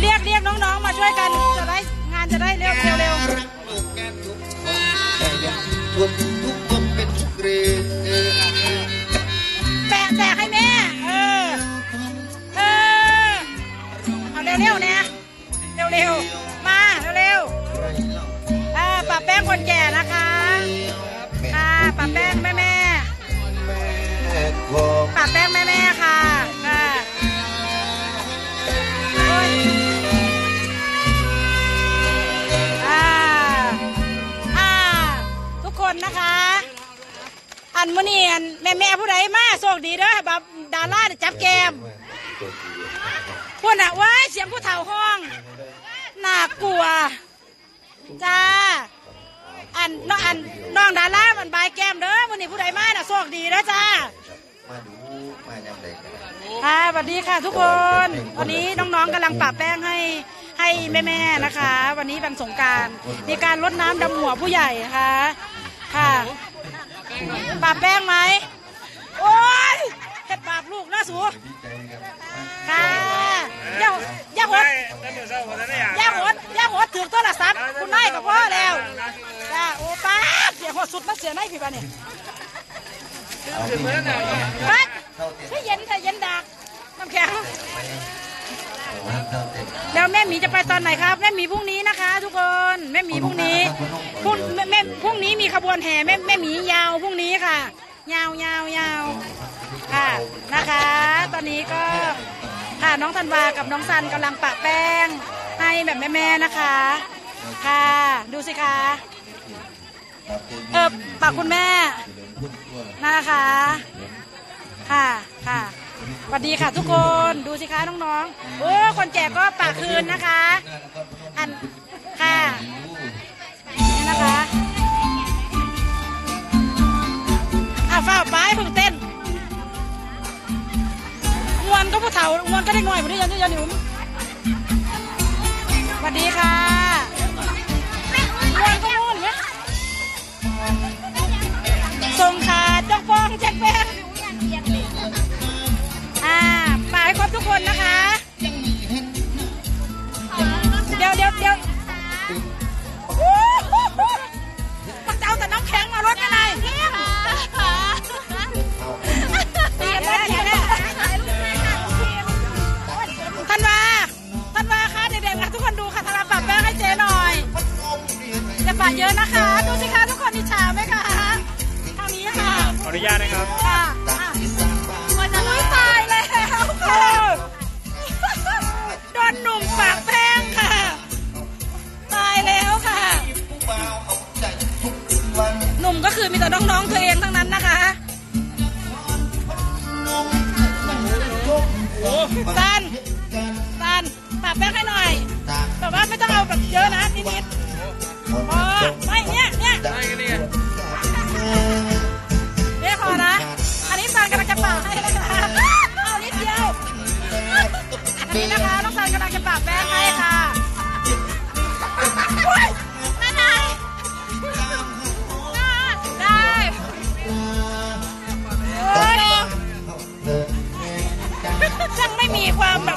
เรียกเรียกน้องๆ มาช่วยกันจะได้งานจะได้เร็วเร็วเร็วรักลูกแก้มทุกแต่ยังทนทุกเป็นทุกเรแตะแตะให้แม่ เออ เออ เอาเร็วเร็วๆเนี่ยเร็วเร็วๆ มาเร็วเร็วๆอ่าป้าแป้งคนแก่นะคะค่ะป้าแป้งแม่แม่แม่ของป้าแป้งแม่แม่ค่ะ อันมื้อนี้อันแม่แม่ผู้ใดมาโชคดีเด้อแบบดาราได้จับแกมพวกน่ะว้ายเสียงผู้เฒ่าห้องน่ากลัวจ้าอันน้องอันน้องดารามันบายแก้มเด้อมื้อนี้ผู้ใดมาน่ะโชคดีเด้อจ้ามาดูมายามใดก็ได้ค่ะสวัสดีค่ะทุกคนวันนี้น้องๆกำลังปะแป้งให้ให้แม่ๆนะคะ วันนี้วันสงกรารมีการรดน้ำดำหัวผู้ใหญ่นะคะ ค่ะปะแป้งไหม โอ้ยเห็ดบาปลูกนะสูค่ะย่าย่าหดย่าหดย่าหดถือโทรศัพท์คุณนายกับพ่อแล้วจ้าโอ้ป้าบเสียงหดสุดมาเสียนายพี่บ้านี่ปั๊บถ้าเย็นถ้าเย็นดักน้ำแข็ง แล้วแม่หมีจะไปตอนไหนครับ แม่หมีพรุ่งนี้นะคะ ทุกคนแม่หมีพรุ่งนี้พรุ่งแม่พรุ่งนี้มีขบวนแห่แม่แม่หมียาวพรุ่งนี้ค่ะ ยาวยาวยาวค่ะนะคะ ตอนนี้ก็ค่ะน้องธันวากับน้องซันกำลังปะแป้ง ให้แบบแม่ๆนะคะ ค่ะดูสิคะเออปากคุณแม่นะคะ สดีค่ะทุกคนดูสิคะน้องๆโอ้คนแจกก็ปากคืนนะคะ อันค่ะนี่นะคะอะฝ้าไปพึ่งเต้นมวนก็ผู้เฒ่ามวนก็ได้หน่อยผมได้ยันยันหนุ่มสวัสดีค่ะมวนก็มวนเนี่ยส่งขาดจ้องฟ้องแจ็คแป้ง ครบทุกคนนะคะ ตันตันปรับแป้งให้หน่อย แต่ว่าไม่ต้องเอาแบบเยอะนะนิดๆ ช่า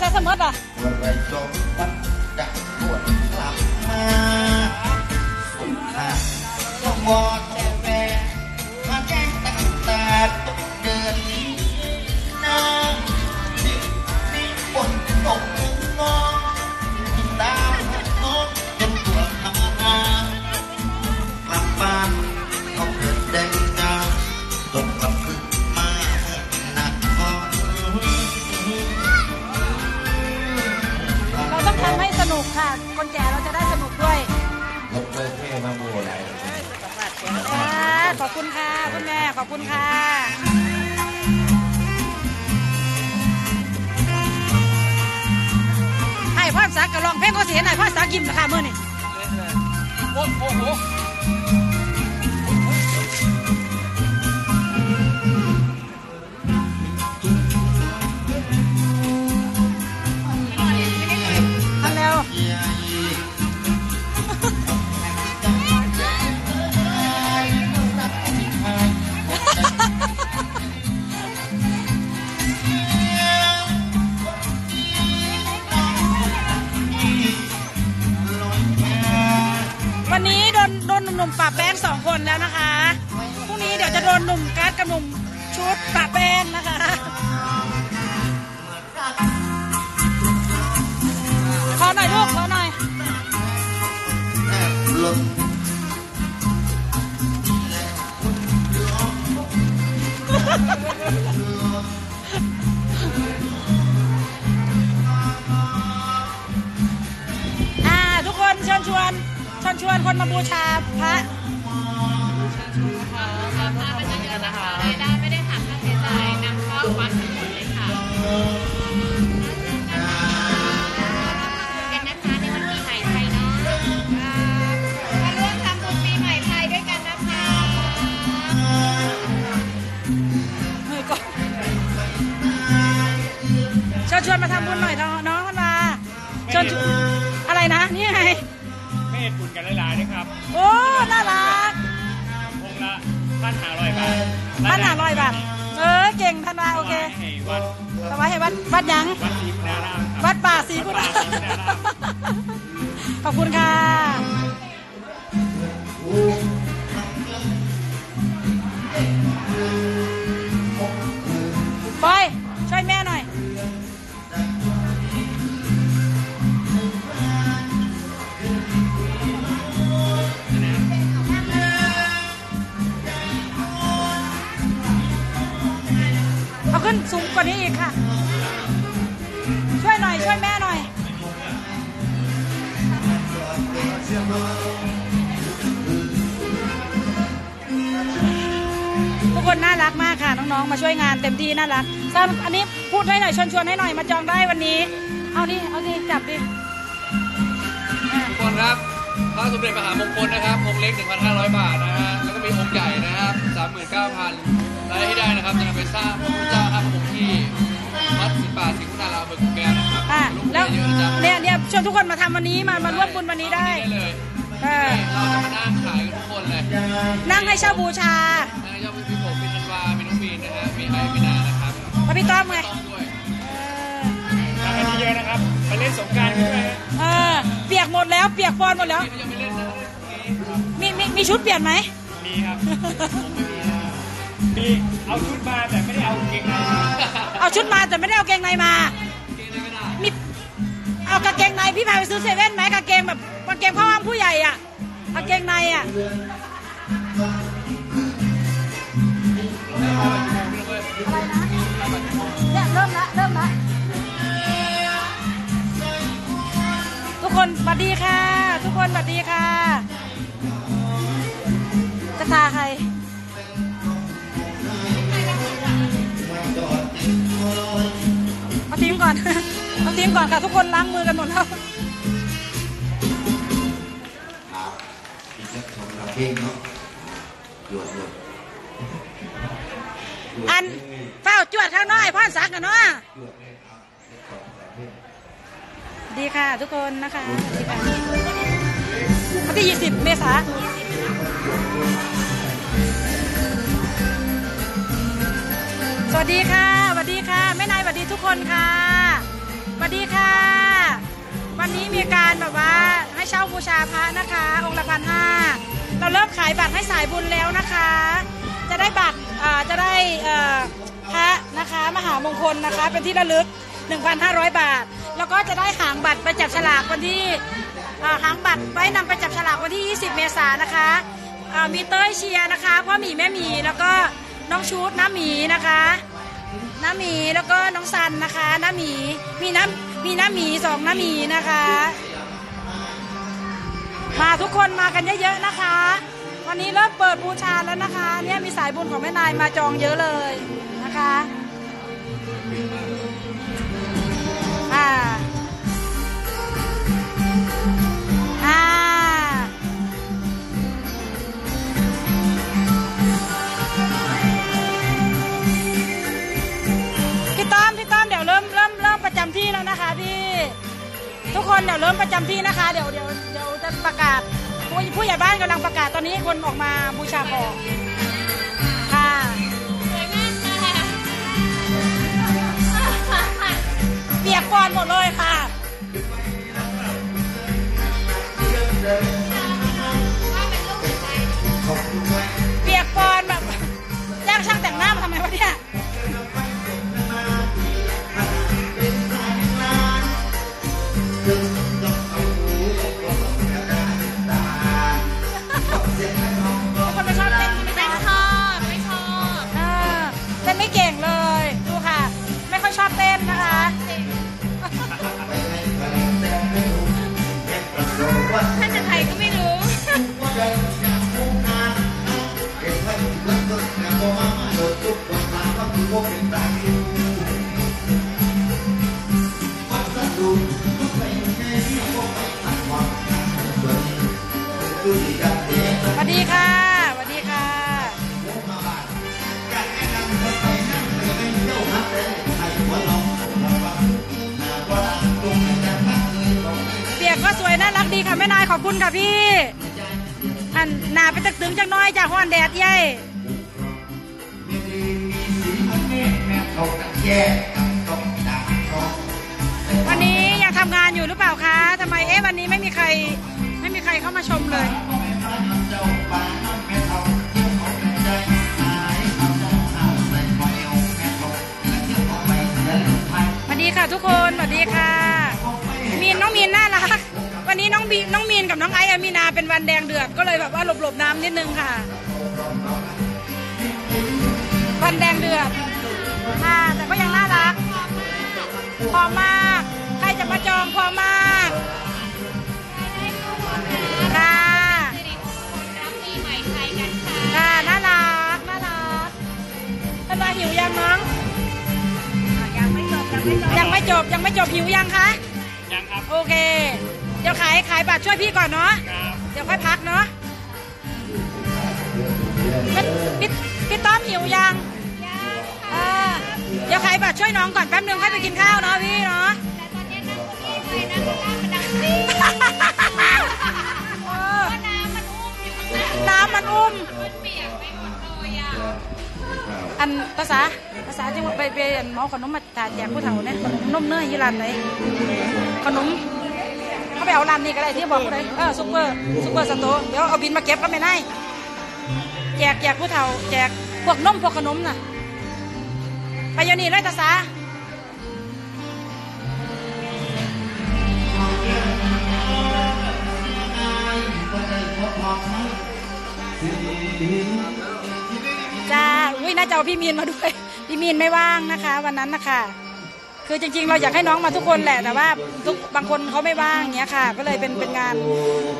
ส่หลับ ก็ร้องเพลงก็เสียหน่อยภาษากิมราคาเมื่อนี่โอ้โห นโดนหนุ่มๆปราบแป้งสองคนแล้วนะคะพรุ่งนี้เดี๋ยวจะโดนหนุ่มการ์ดกับหนุ่มชุดปราบแป้งนะคะขอหน่อยลูกขอหน่อยอบหล่นอ่าทุกคนเชิญชวน เชิญชวนคนมาบูชาพระ ช่วยงานเต็มที่น่ารักซ้ำอันนี้พูดให้หน่อยชวนชวนให้หน่อยมาจองได้วันนี้ เอาดิเอาดิจับดิอะทุกคนครับพระสมเด็จมหามงคลนะครับองค์เล็ก 1,500 บาทนะฮะแล้วก็มีองค์ใหญ่นะครับ 39,000รายได้ที่ได้นะครับจะนำไปสร้างพระพุทธเจ้าห้าพระองค์ที่วัดสิบป่าสิงห์คุณารามอำเภอกุแก้วนะครับอะลูกแล้วเยอะนะจ๊ะเนี่ยเนี่ยชวนทุกคนมาทำวันนี้มามาร่วมบุญวันนี้ได้ได้เลยเออเราจะมานั่งขายกันทุกคนเลยนั่งให้เช่าบูชานั่งยอดมีพี่ผมมีธันวา มีน้องมีนนะฮะมีไอมีนานะครับพระพี่ต้อมไงต้องด้วยเออทำกันเยอะๆนะครับมาเล่นสงกรารกันด้วยนะเออเปียกหมดแล้ว เปียกปอนหมดแล้วพี่ยังไม่เล่นนะมีมีมีชุดเปลี่ยนไหม มีครับมีเอาชุดมาแต่ไม่ได้เอากางเกงในมาเอาชุดมาแต่ไม่ได้เอากางเกงในมา เกงในไม่ได้มี เอากางเกงในพี่พาไปซื้อเซเว่นไหมกางเกงแบบกางเกงพ่ออ้อมผู้ใหญ่อะกางเกงในอะ เนี่ยเริ่มละเริ่มละทุกคนสวัสดีค่ะ ทุกคนสวัสดีค่ะจะทาใครเอาทีมก่อนเอาทีมก่อนค่ะทุกคนล้างมือกันหมดแล้วครับอีกสักสองสามเพลงเนาะหยดหยด อันเฝ้าจวดข้างน้อยพ่อนสักกันเนาะหยดเลยครับสองสามเพลงดีค่ะทุกคนนะคะดีค่ะวันที่ 20 เมษาสวัสดีค่ะสวัสดีค่ะแม่นายสวัสดีทุกคนค่ะสวัสดีค่ะ วันนี้มีการแบบว่าให้เช่าบูชาพระนะคะ องค์ละพันห้าเราเริ่มขายบัตรให้สายบุญแล้วนะคะ จะได้บัตรจะได้พระนะคะมหามงคลนะคะ เป็นที่ระลึก 1,500 บาท แล้วก็จะได้หางบัตรไปจับฉลากวันที่หางบัตรไว้นำไปจับฉลากวันที่ 20 เมษายนนะคะมีเต้ยเชียร์นะคะพ่อหมีแม่หมีแล้วก็น้องชูดน้าหมีนะคะน้าหมีแล้วก็น้องซันนะคะน้าหมีมีน้ำ มีน้าหมีสองน้าหมีนะคะ มาทุกคนมากันเยอะๆนะคะ วันนี้เริ่มเปิดบูชาแล้วนะคะ เนี่ยมีสายบุญของแม่นายมาจองเยอะเลยนะคะ เดี๋ยวเริ่มประจำที่นะคะ เดี๋ยวเดี๋ยวเดี๋ยวจะประกาศผู้ผู้ใหญ่บ้านกำลังประกาศตอนนี้คนออกมาบูชาของค่ะเปียกปอนหมดเลยค่ะ สวัสดีค่ะสวัสดีค่ะเปียกก็สวยน่ารักดีค่ะแม่นายขอบคุณค่ะพี่อันหนาไปตึกตึงจังน้อยจากห้อนแดดใหญ่วันนี้ยังทำงานอยู่หรือเปล่าคะทำไมเอ๊ะวันนี้ไม่มีใคร ครเข้ามาชมเลยสวัสดีค่ะทุกคนสวัสดีค่ะ มีนน้องมีนน่ารักวันนี้น้องบีน้องมีนกับน้องไอซ์อามีนาเป็นวันแดงเดือดก็เลยแบบว่าหลบหลบๆน้ำนิดนึงค่ะ วันแดงเดือดค่ะแต่ก็ยังน่ารักพอมาก ใครจะมาจองพอมาก ค่ะสิริมงคลรับปีใหม่ไทยกันค่ะ ค่ะน่ารักน่ารักท่านมาหิวยังน้อง ยังไม่จบยังไม่จบยังไม่จบยังไม่จบหิวยังคะ ยังครับ โอเค เดี๋ยวขายขายบัตรช่วยพี่ก่อนเนาะ ครับเดี๋ยวค่อยพักเนาะพี่พี่พี่ต้อมหิวยังเออเดี๋ยวขายบัตรช่วยน้องก่อนแป๊บนึงค่อยไปกินข้าวเนาะพี่เนาะ แต่ตอนนี้นั่งเก้าอี้ไปนั่งข้างล่างมันดังซีดเออเพราะ น้ำมันอุ้มอยู่ข้างล่างน้ำมันอุ้มมันเปียกไปหมดเลยอะอันภาษาภาษาจังหวัดไปไปอันหมอขนมมาถาแจกผู้เฒ่าเนี่ยขนมนมเนยยี่ร้านไหนขนมเขาไปเอาร้านนี้ก็ได้ที่บอกผู้ใดเออซุปเปอร์ซุปเปอร์สโตร์เดี๋ยวเอาบินมาเก็บก็ไม่ได้แจกแจกผู้เฒ่า แจกพวกนมพวกขนมน่ะไปอยานี่เลยภาษา จ้าอุ้ยน่าจะเอาพี่มีนมาด้วย พี่มีนไม่ว่างนะคะ วันนั้นนะคะคือจริงๆ เราอยากให้น้องมาทุกคนแหละแต่ว่าทุกบางคนเขาไม่ว่างอย่างเงี้ยค่ะ ก็เลยเป็นเป็นงาน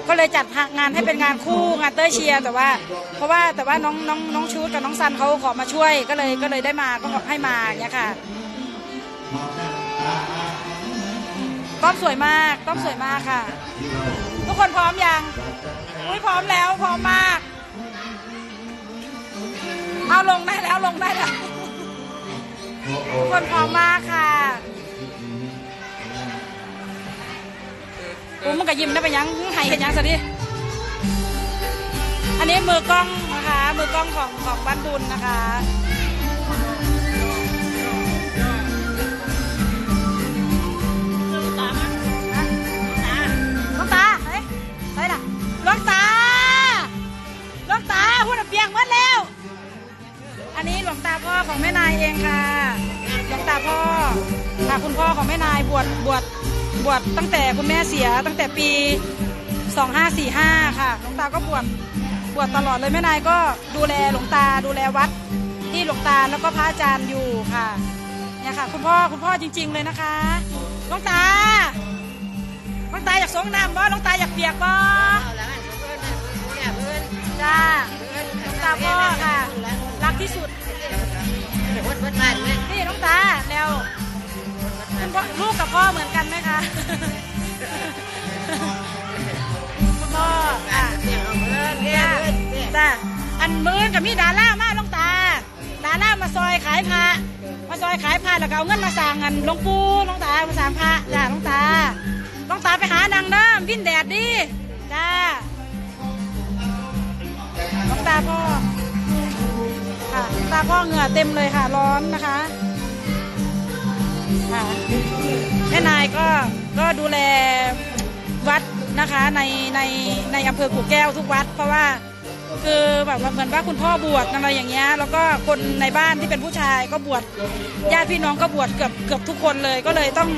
ก็เลยจัดงานให้เป็นงานคู่งานเต้ยเชียร์แต่ว่า เพราะว่าแต่ว่าน้องน้องน้องชูดกับน้องซันเขาขอมาช่วยก็เลยก็เลยได้มาก็ให้มาอย่างเงี้ยค่ะต้อมสวยมากต้อมสวยมากค่ะ ทุกคนพร้อมยังอุ้ยพร้อมแล้วพร้อมมาก เอาลงได้แล้วลงได้แล้วทุกคนพร้อมมากค่ะกูมันก็ยิ้มได้ไปยังหายกันยังสิดิอันนี้มือกล้องนะคะ มือกล้องของของบ้านบุญนะคะาพูดเปียกหมดแล้ว อันนี้หลวงตาพ่อของแม่นายเองค่ะ หลวงตาพ่อค่ะคุณพ่อของแม่นายบวชบวชบวชตั้งแต่คุณแม่เสียตั้งแต่ปี 2545 ค่ะ หลวงตาก็บวชบวชตลอดเลยแม่นายก็ดูแลหลวงตาดูแลวัดที่หลวงตาแล้วก็พระอาจารย์อยู่ค่ะเนี่ยค่ะ คุณพ่อคุณพ่อจริง ๆ เลยนะคะหลวงตาหลวงตาอยากสงน้ำบ่หลวงตาอยากเปียกบ่เอาแล้วหันเพื่อนเพื่อนเพื่อนจ้าน้องตาพ่อค่ะ รักที่สุดวดวดบ้านแม่นี่น้องตาแล้วคุณพ่อลูกกับพ่อเหมือนกันไหมคะ คุณพ่ออะเนี่ยเอาเงินเนี่ยจ้าเงินเนี่ยจ้าอันมือกับมีดาล่ามาน้องตา ดาล่ามาซอยขายพระมาซอยขายพระแล้วก็เอาเงินมาสั่งอันหลวงปู่น้องตามาสั่งพระจ้าน้องตาน้องตาไปหานางน้ำวิ่นแดดดิจ้า น้องตาพ่อค่ะตาพ่อเหงื่อเต็มเลยค่ะ ร้อนนะคะค่ะแม่นายก็ก็ดูแลวัดนะคะในในในอำเภอกู่แก้วทุกวัด เพราะว่าคือแบบเหมือนว่าคุณพ่อบวชอะไรอย่างเงี้ยแล้วก็คนในบ้านที่เป็นผู้ชายก็บวชญาติพี่น้องก็บวชเกือบเกือบทุกคนเลยก็เลยต้อง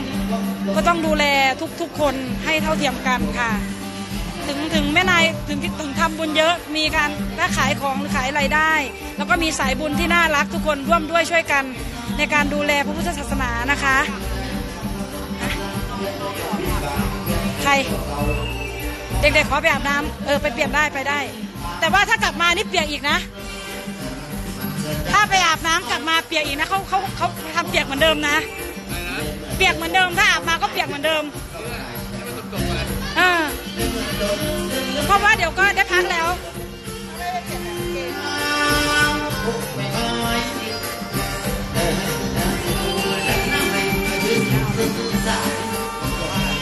ก็ต้องดูแลทุกทุกคนให้เท่าเทียมกันค่ะ ถึงถึงแม่นายถึงถึงทำบุญเยอะมีการค้าขายของหรือขายอะไรได้ แล้วก็มีสายบุญที่น่ารักทุกคนร่วมด้วยช่วยกันในการดูแลพระพุทธศาสนานะคะอะใคร เด็กๆขอไปอาบน้ำเออไปเปลี่ยนได้ไปได้ แต่ว่าถ้ากลับมานี่เปียกอีกนะ ถ้าไปอาบน้ำกลับมาเปียกอีกนะเขาเขาเขาทำเปียกเหมือนเดิมนะ เปียกเหมือนเดิมถ้าอาบมาก็เปียกเหมือนเดิม เออ เพราะว่าเดี๋ยวก็ได้พักแล้ว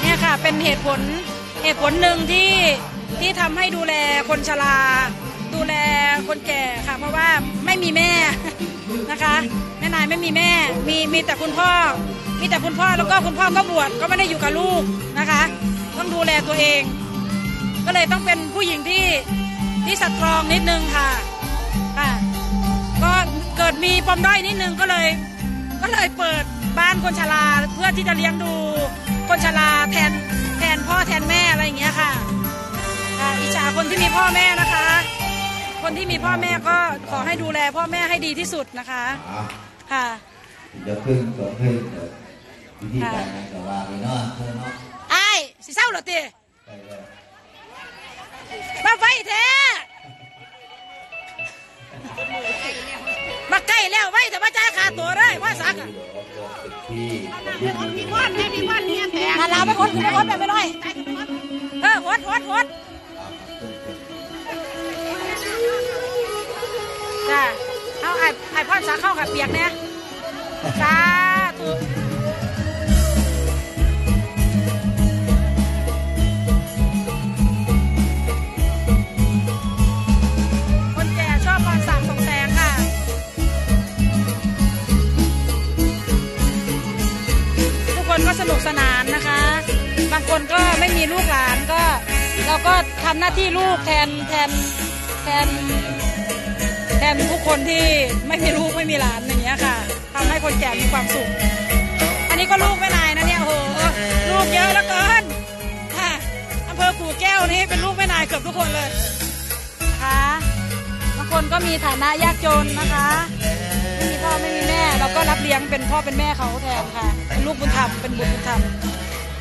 เนี่ยค่ะเป็นเหตุผลเหตุผลหนึ่งที่ที่ทำให้ดูแลคนชรา ดูแลคนแก่ค่ะ เพราะว่าไม่มีแม่นะคะแม่นายไม่มีแม่ มีมีแต่คุณพ่อ มีแต่คุณพ่อแล้วก็คุณพ่อก็บวชก็ไม่ได้อยู่กับลูกนะคะ ต้องดูแลตัวเอง ก็เลยต้องเป็นผู้หญิงที่ที่สตรองนิดนึงค่ะค่ะก็เกิดมีปมด้อยนิดนึงก็เลย ก็เลยเปิดบ้านคนชราเพื่อที่จะเลี้ยงดูคนชราแทนแทนพ่อแทนแม่อะไรอย่างเงี้ยค่ะค่ะอิจฉาคนที่มีพ่อแม่นะคะ คนที่มีพ่อแม่ก็ขอให้ดูแลพ่อแม่ให้ดีที่สุดนะคะอะค่ะเดี๋ยวพึ่งเดี๋ยวพึ่งเดี๋ยววิธีการงานกับว่าไปเนาะเธอเนาะไอ้ายสิเศร้าเหรอตีไปเลย มาไฟแท้มาใกล้แล้วไว้แต่ว่าจ่ายค่าตัวเลยว่าสักอะเดี๋ยวเอาเดี๋ยวตึกที่มีก้อนแม่มีก้อนเนี่ยแพงมาลาไปคนขึ้นไปคนแบบไปหน่อยเออหดหดหดจ้าเอาไอ้ไอ้พ่อนสาเข้ากับเปียกเนี่ยสา สนุกสนานนะคะ บางคนก็ไม่มีลูกหลานก็ เราก็ทำหน้าที่ลูกแทนแทนแทนแทนทุกคนที่ไม่มีลูกไม่มีหลานอย่างเงี้ยค่ะทำให้คนแก่มีความสุข อันนี้ก็ลูกไม่นายนะเนี่ยโหลูกเยอะเหลือเกินค่ะอำเภอกู่แก้วนี่เป็นลูกแม่นายเกือบทุกคนเลยนะคะบางคนก็มีฐานะยากจนนะคะ ไม่มีพ่อไม่มีแม่ เราก็รับเลี้ยงเป็นพ่อเป็นแม่เขาแทนค่ะเป็นลูกบุญธรรมเป็นบุญบุญธรรม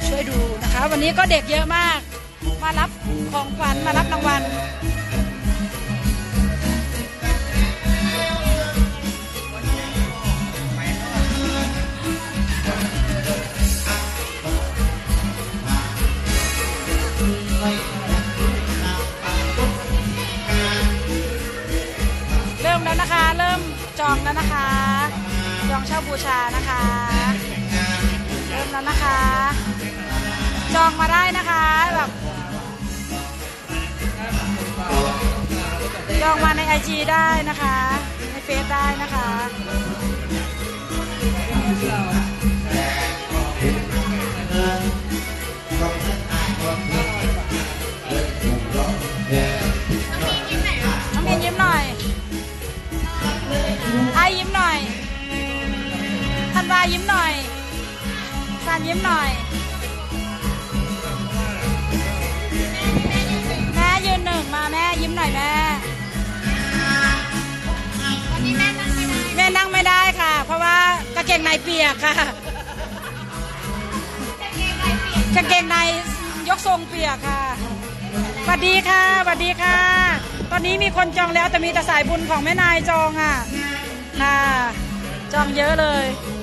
ช่วยดูนะคะ วันนี้ก็เด็กเยอะมาก มารับของขวัญมารับรางวัล จองแล้วนะคะ จองเช่าบูชานะคะ เริ่มแล้วนะคะ จองมาได้นะคะแบบจองมาในไอจีได้นะคะ ในเฟซได้นะคะ อยิ้มหน่อยธันวายิ้มหน่อยซานยิ้มหน่อยแม่ยืนหนึ่งมาแม่ยิ้มหน่อยแม่วันนี้แม่นั่งไม่ได้แม่นั่งไม่ได้ค่ะ เพราะว่ากางเกงในเปียกค่ะกางเกงในยกทรงเปียกค่ะสวัสดีค่ะสวัสดีค่ะ ตอนอนนี้มีคนจองแล้วแต่มีแต่สายบุญของแม่นายจองอะ ค่ะจองเยอะเลยเ